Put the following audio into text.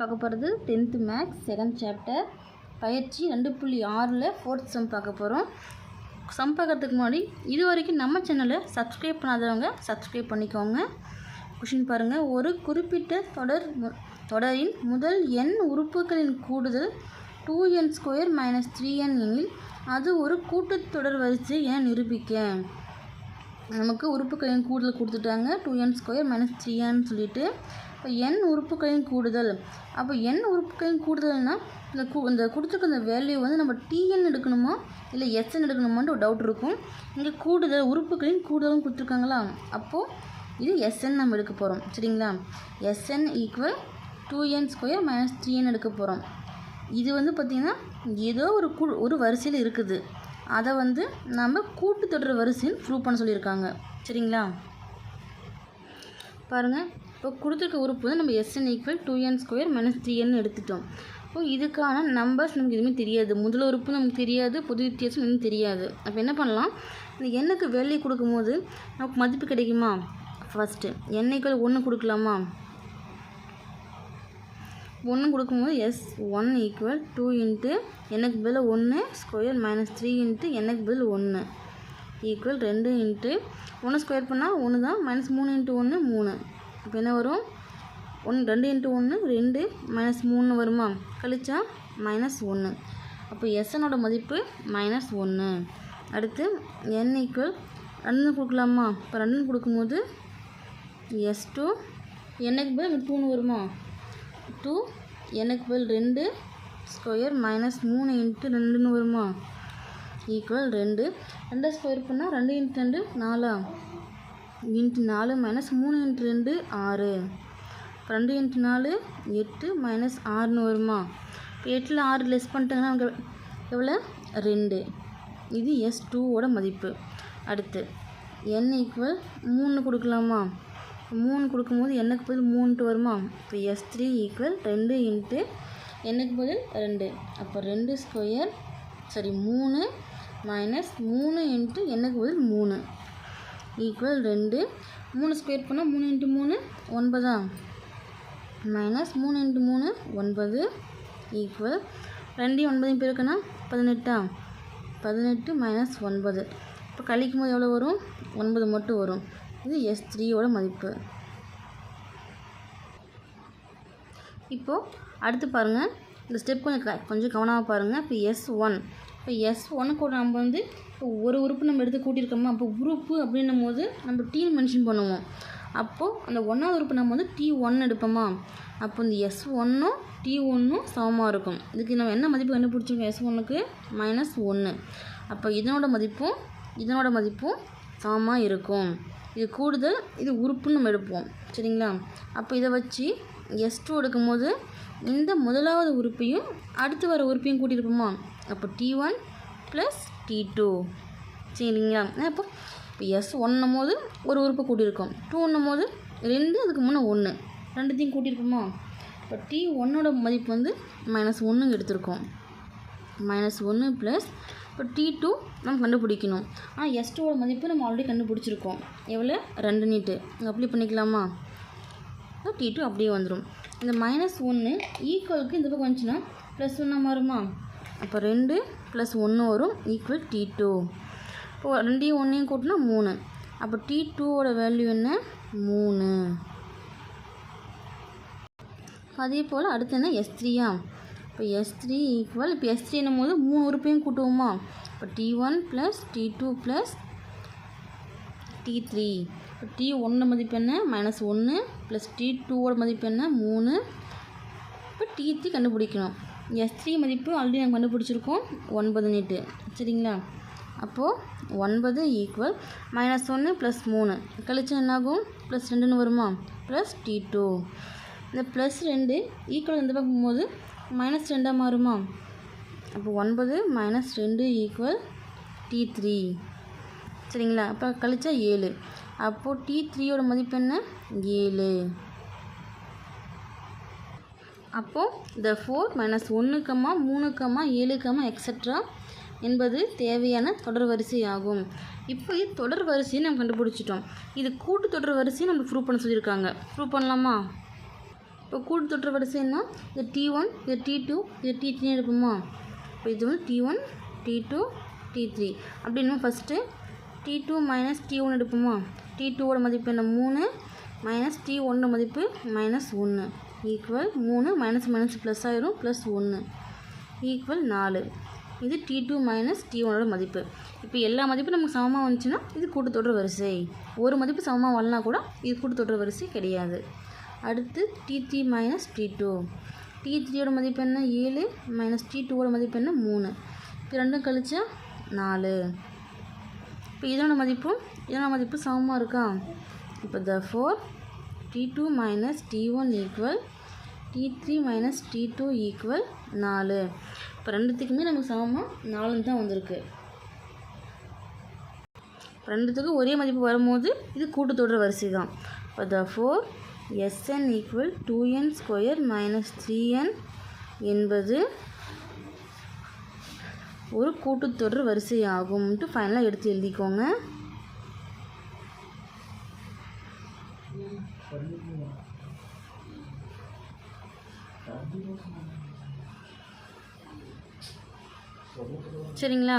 பார்க்க போகிறது tenth maths second chapter பயிற்சி ரெண்டு புள்ளி ஆறில் ஃபோர்த் சம் பார்க்க போகிறோம் சம் பார்க்கறதுக்கு முன்னாடி இது வரைக்கும் நம்ம சேனலை சப்ஸ்கிரைப் பண்ணாதவங்க சப்ஸ்கிரைப் பண்ணிக்கோங்க. கொஷின் பாருங்கள் ஒரு குறிப்பிட்ட தொடர் தொடரின் முதல் எண் உறுப்புகளின் கூடுதல் two n square minus three n எனில் அது ஒரு கூட்டுத்தொடர் வரிசை என நிரூபிக்க. நமக்கு உறுப்புகளின் கூடுதல் கொடுத்துட்டாங்க. Two n square minus three என்னு சொல்லிட்டு இப்போ என் உறுப்புகளின் கூடுதல். அப்போ என் உறுப்புகளின் கூடுதல்னா இந்த கு இந்த கொடுத்துருக்க இந்த வேல்யூ வந்து நம்ம டிஎன் எடுக்கணுமா? இல்லை எஸ்என் எடுக்கணுமான்னு ஒரு டவுட் இருக்கும். இங்கே கூடுதல் உறுப்புகளின் கூடுதலும் கொடுத்துருக்காங்களா? அப்போது இது எஸ்என் நம்ம எடுக்க போகிறோம் சரிங்களா? S N equal to n square minus three n எடுக்க போகிறோம் இது வந்து பார்த்திங்கன்னா ஏதோ ஒரு கு ஒரு வரிசையில் இருக்குது. அதை வந்து நம்ம கூட்டுத்தொடர் வரிசைன்னு ப்ரூவ் பண்ண சொல்லியிருக்காங்க. சரிங்களா? பாருங்கள் இப்போ கொடுத்துருக்க உறுப்பு வந்து நம்ம S N equal to n square minus three n எடுத்துட்டோம். இப்போ இதுக்கான நம்பர்ஸ் நமக்கு எதுவுமே தெரியாது. முதல் உறுப்பு நமக்கு தெரியாது பொது வித்தியாசம் எதுவும் தெரியாது. அப்போ என்ன பண்ணலாம்? இந்த எண்ணுக்கு வேல்யூ கொடுக்கும்போது நமக்கு மதிப்பு கிடைக்குமா? ஃபஸ்ட்டு என் ஈக்குவல் ஒன்று கொடுக்கலாமா? ஒன்று கொடுக்கும்போது S one equal to into எனக்கு பதில் ஒன்று ஸ்கொயர் மைனஸ் த்ரீ இன்ட்டு எனக்கு பதில் ஒன்று ஈக்குவல் ரெண்டு இன்ட்டு ஒன்று ஸ்கொயர் பண்ணால் ஒன்று தான் மைனஸ் மூணு இன்ட்டு ஒன்று மூணு. இப்போ என்ன வரும்? ஒன்று ரெண்டு இன்ட்டு ஒன்று ரெண்டு மைனஸ் மூணு வருமா? கழிச்சா மைனஸ் ஒன்று அப்போ எஸ்எனோட மதிப்பு மைனஸ் ஒன்று அடுத்து என் ஈக்குவல் ரெண்டு கொடுக்கலாமா? இப்போ ரெண்டுன்னு கொடுக்கும்போது எஸ் டூ எனக்கு பதில் டூன்னு வருமா? டூ எனக்கு பதில் ரெண்டு ஸ்கொயர் மைனஸ் மூணு இன்ட்டு ரெண்டுன்னு வருமா? ஈக்குவல் ரெண்டு. ரெண்டை ஸ்கொயர் பண்ணால் ரெண்டு இன்ட்டு ரெண்டு நாலா? இன்ட்டு நாலு மைனஸ் மூணு இன்ட்டு ரெண்டு ஆறு. ரெண்டு இன்ட்டு நாலு எட்டு மைனஸ் ஆறுன்னு வருமா? இப்போ எட்டில் ஆறு லெஸ் பண்ணிட்டாங்கன்னா எவ்வளோ ரெண்டு. இது எஸ் டூவோட மதிப்பு. அடுத்து என் ஈக்குவல் மூணு கொடுக்கலாமா? மூணு கொடுக்கும்போது என்னக்கு பதில் மூணுட்டு வருமா? இப்போ எஸ் த்ரீ ஈக்குவல் ரெண்டு இன்ட்டு என்னக்கு பதில் ரெண்டு. அப்போ ரெண்டு ஸ்கொயர் சரி மூணு மைனஸ் மூணு இன்ட்டு என்னக்கு பதில் மூணு. ஈக்குவல் ரெண்டு. மூணு ஸ்கொயர் பண்ணால் மூணு இன்ட்டு மூணு ஒன்பதா? மைனஸ் மூணு இன்ட்டு மூணு ஒன்பது. ஈக்குவல் ரெண்டையும் ஒன்பதையும் பெருக்குனா பதினெட்டா? பதினெட்டு மைனஸ் ஒன்பது. இப்போ கழிக்கும் போது எவ்வளோ வரும்? ஒன்பது மட்டும் வரும். இது எஸ் த்ரீயோட மதிப்பு. இப்போது அடுத்து பாருங்கள் இந்த ஸ்டெப் கொஞ்சம் க- கொஞ்சம் கவனமாக பாருங்கள் இப்போ எஸ் ஒன் இப்போ எஸ் ஒன்னு கூட நம்ம வந்து இப்போ ஒரு உறுப்பு நம்ம எடுத்து கூட்டியிருக்கோமா அப்போ உறுப்பு அப்படின்னும் போது நம்ம டீன்னு மென்ஷன் பண்ணுவோம். அப்போது அந்த ஒன்றாவது உறுப்பு நம்ம வந்து டி ஒன் எடுப்போமா? அப்போ இந்த எஸ் ஒன்றும் டி ஒன்றும் சமமாக இருக்கும். இதுக்கு நம்ம என்ன மதிப்பு கண்டுபிடிச்சிருக்கோம்? எஸ் ஒன்றுக்கு மைனஸ் ஒன்று அப்போ இதனோட மதிப்பும் இதனோட மதிப்பும் சமமாக இருக்கும். இது கூடுதல் இது உறுப்புன்னு நம்ம எடுப்போம். சரிங்களா? அப்போ இதை வச்சு எஸ் டூ எடுக்கும்போது இந்த முதலாவது உறுப்பையும் அடுத்து வர உறுப்பையும் கூட்டியிருப்போமா? அப்போ T one plus T two சரிங்களா? அப்போ இப்போ எஸ் ஒன்னும் போது ஒரு உறுப்பை கூட்டியிருக்கோம். ஒன்றும் போது ரெண்டு அதுக்கு முன்னே ஒன்று ரெண்டுத்தையும் கூட்டியிருப்போமா? இப்போ டி ஒன்னோட மதிப்பு வந்து மைனஸ் ஒன்று எடுத்திருக்கோம். மைனஸ் ஒன்று ப்ளஸ் இப்போ டி டூ நம்ம கண்டுபிடிக்கணும். ஆனால் எஸ் டூவோட மதிப்பு நம்ம ஆல்ரெடி கண்டுபிடிச்சிருக்கோம். எவ்வளோ ரெண்டு நீட்டு இங்கே அப்ளை பண்ணிக்கலாமா? டி டூ அப்படியே வந்துடும் இந்த மைனஸ் ஒன்று ஈக்குவலுக்கு இந்த பக்கம் வந்துச்சுன்னா ப்ளஸ் ஒன்றா மாறுமா? அப்போ ரெண்டு ப்ளஸ் ஒன்று வரும் ஈக்குவல் டி டூ இப்போ ரெண்டையும் ஒன்றையும் கூட்டினா மூணு. அப்போ டி டூவோட வேல்யூ என்ன? மூணு. அதே போல் அடுத்து என்ன? எஸ் த்ரீயா இப்போ எஸ் த்ரீ ஈக்குவல் இப்போ எஸ் த்ரீனும் போது மூணு உறுப்பையும் கூட்டுவோமா? இப்போ T one plus T two plus T three இப்போ டி ஒன்று மதிப்பு என்ன? மைனஸ் ஒன்று ப்ளஸ் டி டூவோட மதிப்பு என்ன? மூணு. இப்போ டி த்ரீ கண்டுபிடிக்கணும். எஸ் த்ரீ மதிப்பு ஆல்ரெடி நாங்கள் கண்டுபிடிச்சிருக்கோம். ஒன்பது நீட்டு. சரிங்களா? அப்போது ஒன்பது ஈக்குவல் மைனஸ் ஒன்று ப்ளஸ் மூணு. கழிச்சா என்னாகும்? ப்ளஸ் ரெண்டுன்னு வருமா? ப்ளஸ் டி டூ இந்த ப்ளஸ் ரெண்டு ஈக்குவல் இந்த பார்க்கும்போது மைனஸ் ரெண்டாக மாறுமா? அப்போ ஒன்பது மைனஸ் ரெண்டு ஈக்குவல் டி த்ரீ. சரிங்களா? அப்போ கழிச்சா ஏழு. அப்போது டி த்ரீயோட மதிப்பு என்ன? ஏழு. அப்போது இந்த ஃபோர் மைனஸ் ஒன்று கம்மா மூணு கம்மா ஏழு கம்மா எக்ஸட்ரா என்பது தேவையான தொடர் வரிசை ஆகும் இப்போ இது தொடர் வரிசையை நம்ம கண்டுபிடிச்சிட்டோம். இது கூட்டு தொடர் வரிசையை நம்ம ப்ரூவ் பண்ண சொல்லியிருக்காங்க. ப்ரூவ் பண்ணலாமா? இப்போ கூட்டு தொற்று வரிசைன்னா இது டி ஒன் இது டி டூ இது டி த்ரீ எடுப்போமா இப்போ இது வந்து T one T two T three அப்படின்னா first T two minus T one எடுப்போமா? T டூவோட மதிப்பு என்ன? மூணு மைனஸ் டி ஒன்று மதிப்பு மைனஸ் ஒன்று ஈக்குவல் மூணு மைனஸ் மைனஸ் ப்ளஸ் ஆயிரும் ப்ளஸ் ஒன்று ஈக்குவல் நாலு. இது டி டூ மைனஸ் டி ஒனோட மதிப்பு. இப்போ எல்லா மதிப்பும் நமக்கு சமமாக வந்துச்சுன்னா இது கூட்டுத்தொடர் வரிசை. ஒரு மதிப்பு சமமாக வரலனா கூட இது கூட்டுத்தொடர் வரிசை கிடையாது. அடுத்து T three minus T two T த்ரீயோட மதிப்பு என்ன? ஏழு மைனஸ் டி டூவோட மதிப்பு என்ன? மூணு. இப்போ ரெண்டும் கழிச்சா நாலு. இப்போ இதனோட மதிப்பும் இதோட மதிப்பு சமமாக இருக்கா? இப்போ therefore T two minus T one equal T three minus T two equal நாலு. இப்போ ரெண்டுத்துக்குமே நமக்கு சமமாக நாலுன்னு தான் வந்திருக்கு. ரெண்டுத்துக்கும் ஒரே மதிப்பு வரும்போது இது கூட்டுத்தொடர் வரிசை தான் இப்போ therefore S N equal to N square minus என்பது ஒரு கூட்டுத்தொடர் வரிசை ஃபைனலாக எடுத்து எழுதிக்கோங்க. சரிங்களா?